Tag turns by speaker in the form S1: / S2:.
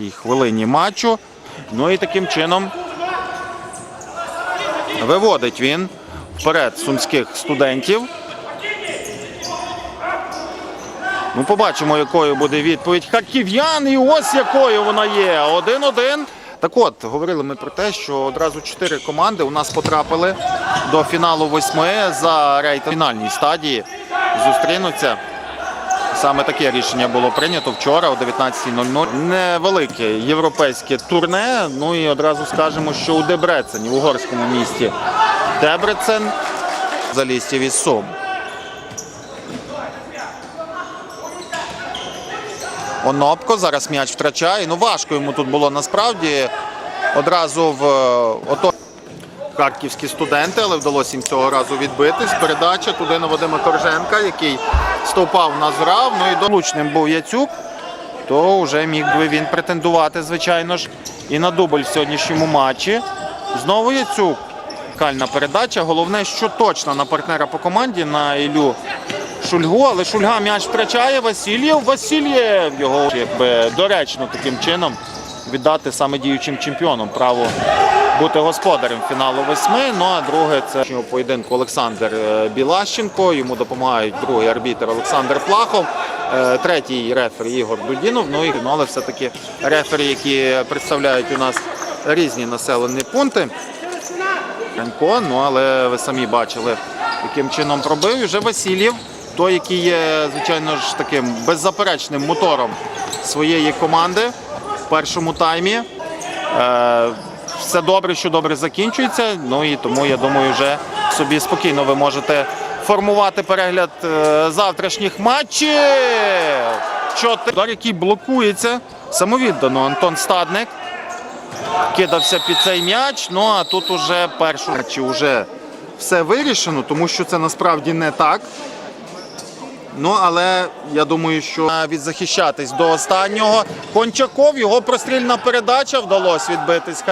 S1: хвилині матчу. Ну і таким чином виводить він вперед сумських студентів. Ну, побачимо, якою буде відповідь харків'ян, і ось якою вона є. Один-один. Так от, говорили ми про те, що одразу чотири команди у нас потрапили до фіналу восьми за рейтинг фінальній стадії. Зустрінуться. Саме таке рішення було прийнято вчора о 19.00. Невелике європейське турне. Ну і одразу скажемо, що у Дебрецені, в угорському місті Дебрецен, залістів із Сум. Онопко зараз м'яч втрачає. Ну важко йому тут було насправді. Одразу в е, ото харківські студенти, але вдалося їм цього разу відбитись. Передача туди на Вадима Корженка, який стовпав назрав. Ну і долучним був Яцюк. То вже міг би він претендувати, звичайно ж, і на дубль в сьогоднішньому матчі. Знову Яцюк. Кальна передача. Головне, що точно на партнера по команді на Ілю Шульгу, але Шульга м'яч втрачає. Васильєв. Васильєв його якби доречно таким чином віддати саме діючим чемпіоном право бути господарем фіналу восьми. Ну а друге це поєдинку Олександр е, Білащенко. Йому допомагають другий арбітр Олександр Плахов. е, Третій рефері Ігор Дудінов. Ну і ну, але все-таки рефері, які представляють у нас різні населені пункти. Ганько, ну але ви самі бачили, яким чином пробив. І вже Васильєв, той, який є, звичайно ж, таким беззаперечним мотором своєї команди в першому таймі. Все добре, що добре закінчується. Ну і тому я думаю, вже собі спокійно ви можете формувати перегляд е, завтрашніх матчів. Чотири. Удар, який блокується самовіддано Антон Стадник кидався під цей м'яч. Ну а тут уже першу матчі вже все вирішено, тому що це насправді не так. Ну, але я думаю, що відзахищатись до останнього. Кончаков, його прострільна передача вдалося відбитись.